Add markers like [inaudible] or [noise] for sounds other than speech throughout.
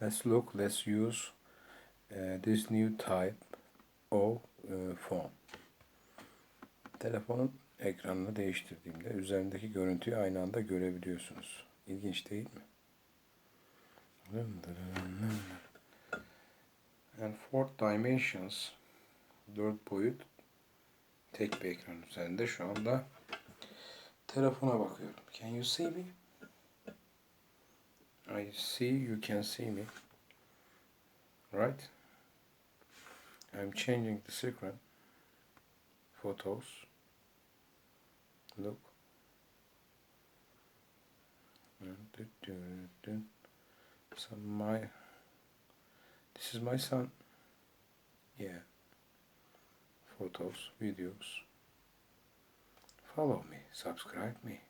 Let's look, let's use uh, this new type of uh, phone. Telefonun ekranını değiştirdiğimde üzerindeki görüntüyü aynı anda görebiliyorsunuz. İlginç değil mi? And fourth dimensions dört boyut tek bir ekran üzerinde şu anda telefona bakıyorum. Can you see me? I see you can see me. Right? I'm changing the screen. Photos. Look. So my this is my son. Yeah. Photos, videos. Follow me, subscribe me.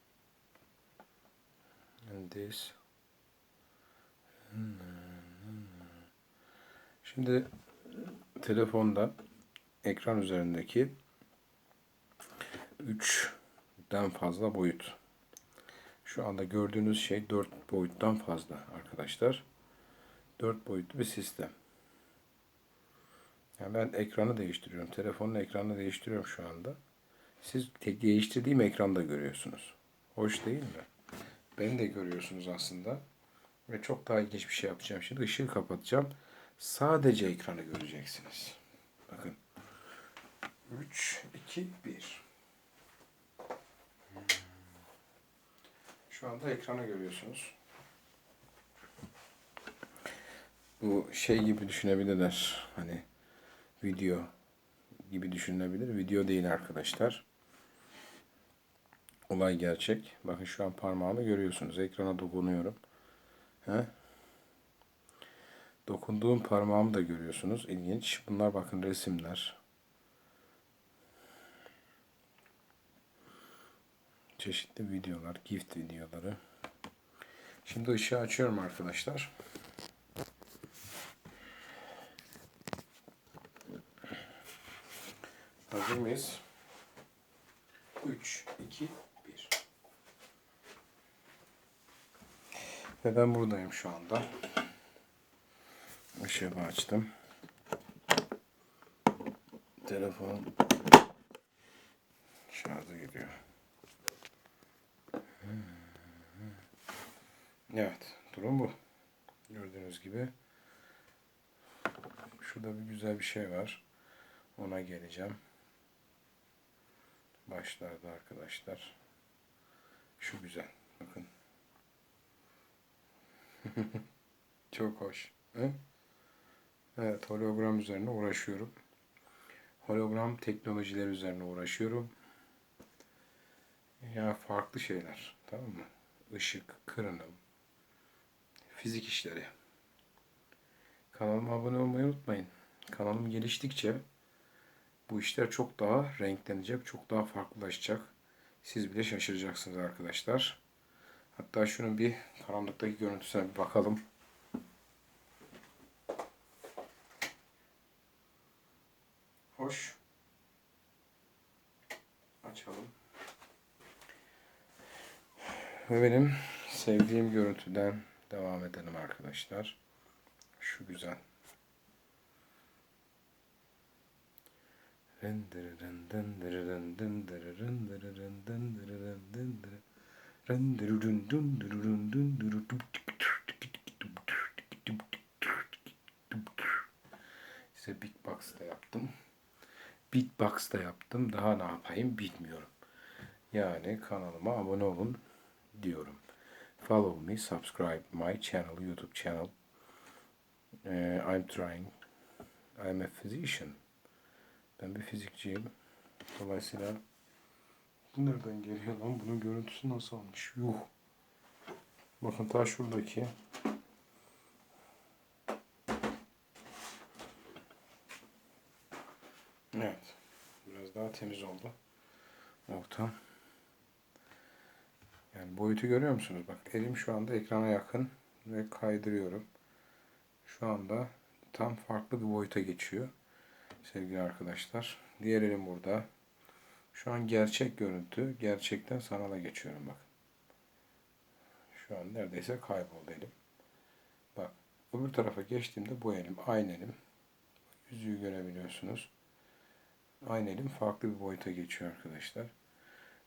And this. Şimdi telefonda ekran üzerindeki 3'den fazla boyut. Şu anda gördüğünüz şey 4 boyuttan fazla arkadaşlar. 4 boyutlu bir sistem. Yani ben ekranı değiştiriyorum. Telefonun ekranını değiştiriyorum şu anda. Siz değiştirdiğim ekranda görüyorsunuz. Hoş değil mi? Beni de görüyorsunuz aslında. Ve çok daha ilginç bir şey yapacağım. Şimdi ışığı kapatacağım. Sadece ekranı göreceksiniz. Bakın. 3, 2, 1. Şu anda ekranı görüyorsunuz. Bu şey gibi düşünebilirler. Hani video gibi düşünülebilir. Video değil arkadaşlar. Olay gerçek. Bakın şu an parmağımı görüyorsunuz. Ekrana dokunuyorum. He? Dokunduğum parmağımı da görüyorsunuz. İlginç. Bunlar bakın resimler. Çeşitli videolar, gift videoları. Şimdi ışığı açıyorum arkadaşlar. Hazır mıyız? 3, 2, 1. Ve ben buradayım şu anda. Işığı açtım. Telefon şarjı gidiyor. Evet, durum bu. Gördüğünüz gibi. Şurada bir güzel bir şey var. Ona geleceğim. Başlarda arkadaşlar. Şu güzel. Bakın. [laughs] Çok hoş. He? Evet, hologram üzerine uğraşıyorum. Hologram teknolojileri üzerine uğraşıyorum. Ya farklı şeyler, tamam mı? Işık, kırınım, fizik işleri. Kanalıma abone olmayı unutmayın. Kanalım geliştikçe bu işler çok daha renklenecek, çok daha farklılaşacak. Siz bile şaşıracaksınız arkadaşlar. Hatta şunun bir karanlıktaki görüntüsüne bir bakalım. Hoş. Açalım. Ve benim sevdiğim görüntüden devam edelim arkadaşlar. Şu güzel. Size beatbox da yaptım. Beatbox da yaptım. Daha ne yapayım bilmiyorum. Yani kanalıma abone olun diyorum. Follow me, subscribe my channel, YouTube channel. Uh, I'm trying. I'm a physician. Ben bir fizikçiyim. Dolayısıyla bu nereden geliyor lan? Bunun görüntüsü nasıl olmuş? Yuh. Bakın ta şuradaki Evet. Biraz daha temiz oldu. Ortam. Yani boyutu görüyor musunuz? Bak elim şu anda ekrana yakın ve kaydırıyorum. Şu anda tam farklı bir boyuta geçiyor. Sevgili arkadaşlar. Diğer elim burada. Şu an gerçek görüntü. Gerçekten sanala geçiyorum bak. Şu an neredeyse kayboldu elim. Bak. Öbür tarafa geçtiğimde bu elim aynı elim. Yüzüğü görebiliyorsunuz. Aynı elim farklı bir boyuta geçiyor arkadaşlar.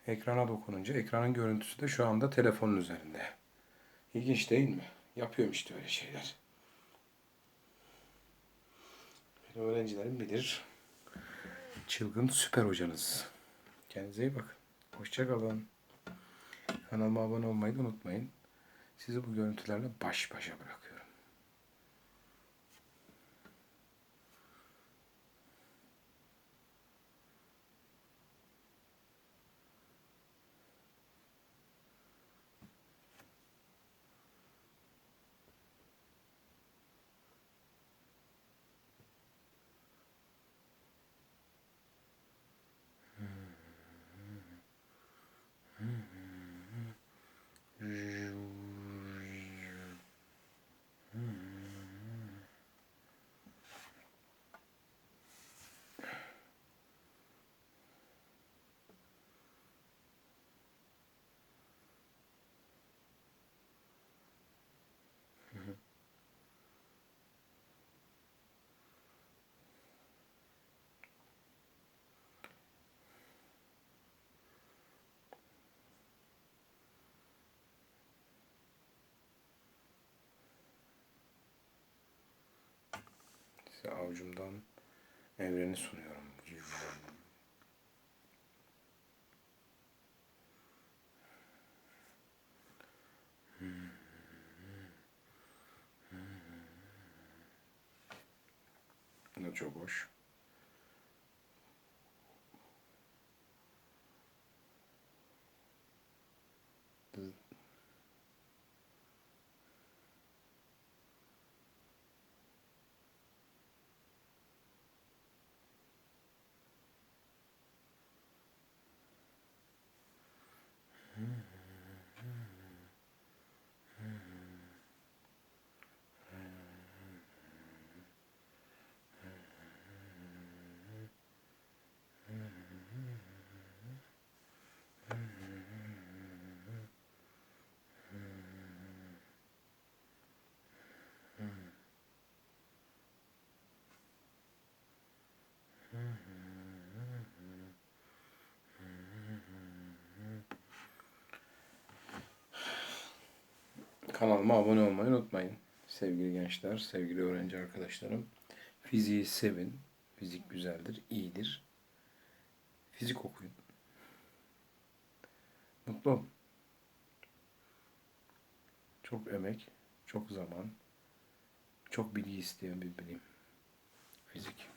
Ekrana dokununca ekranın görüntüsü de şu anda telefonun üzerinde. İlginç değil mi? Yapıyorum işte öyle şeyler. Benim öğrencilerim bilir. Çılgın süper hocanız. Kendinize iyi bakın. Hoşçakalın. Kanalıma abone olmayı unutmayın. Sizi bu görüntülerle baş başa bırakıyorum. Size avucumdan evreni sunuyorum. Bu da çok hoş. Kanalıma abone olmayı unutmayın. Sevgili gençler, sevgili öğrenci arkadaşlarım. Fiziği sevin. Fizik güzeldir, iyidir. Fizik okuyun. Mutlu olun. Çok emek, çok zaman, çok bilgi isteyen bir bilim. Fizik.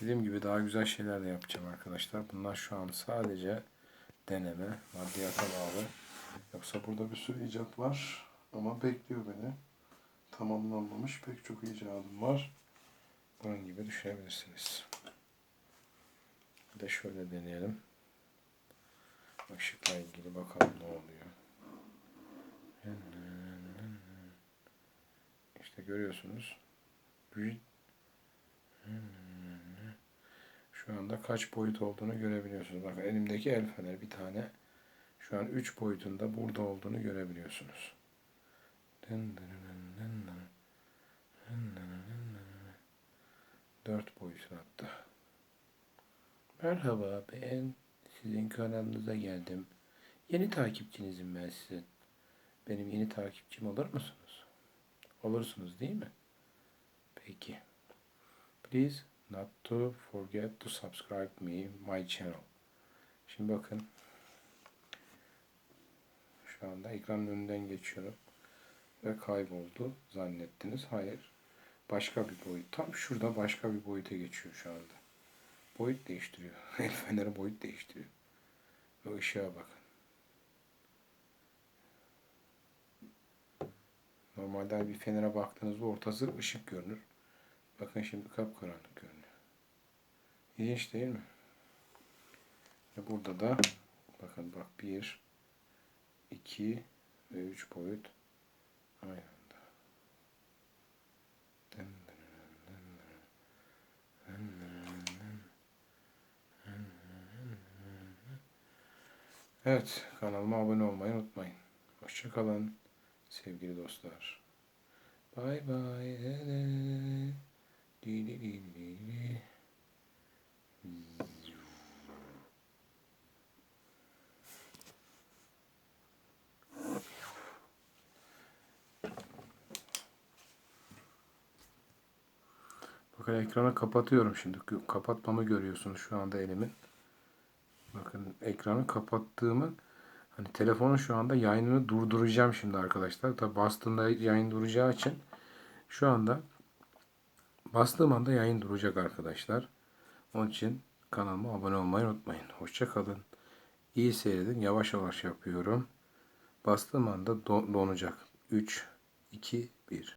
Dediğim gibi daha güzel şeyler de yapacağım arkadaşlar. Bunlar şu an sadece deneme, maddiyata bağlı. Yoksa burada bir sürü icat var ama bekliyor beni. Tamamlanmamış pek çok icadım var. Bunun gibi düşünebilirsiniz. Bir de şöyle deneyelim. Işıkla ilgili bakalım ne oluyor. İşte görüyorsunuz. Şu anda kaç boyut olduğunu görebiliyorsunuz. Bakın elimdeki el feneri bir tane. Şu an 3 boyutunda burada olduğunu görebiliyorsunuz. Dört boyutun hatta. Merhaba ben sizin kanalınıza geldim. Yeni takipçinizim ben sizin. Benim yeni takipçim olur musunuz? Olursunuz değil mi? Peki. Please not to forget to subscribe me my channel. Şimdi bakın. Şu anda ekranın önünden geçiyorum. Ve kayboldu zannettiniz. Hayır. Başka bir boyut. Tam şurada başka bir boyuta geçiyor şu anda. Boyut değiştiriyor. [laughs] El feneri boyut değiştiriyor. Ve ışığa bakın. Normalde bir fenere baktığınızda ortası ışık görünür. Bakın şimdi kapkaranlık görünüyor. İlginç değil mi? Ve burada da bakın bak bir, iki ve üç boyut aynı anda. Evet, kanalıma abone olmayı unutmayın. Hoşçakalın sevgili dostlar. Bye bye. Di di di di Bakın ekranı kapatıyorum şimdi. Kapatmamı görüyorsunuz şu anda elimin. Bakın ekranı kapattığımı hani telefonun şu anda yayınını durduracağım şimdi arkadaşlar. Tabi bastığımda yayın duracağı için şu anda bastığım anda yayın duracak arkadaşlar. Onun için kanalıma abone olmayı unutmayın. Hoşça kalın. İyi seyredin. Yavaş yavaş yapıyorum. Bastığım anda don- donacak. 3 2 1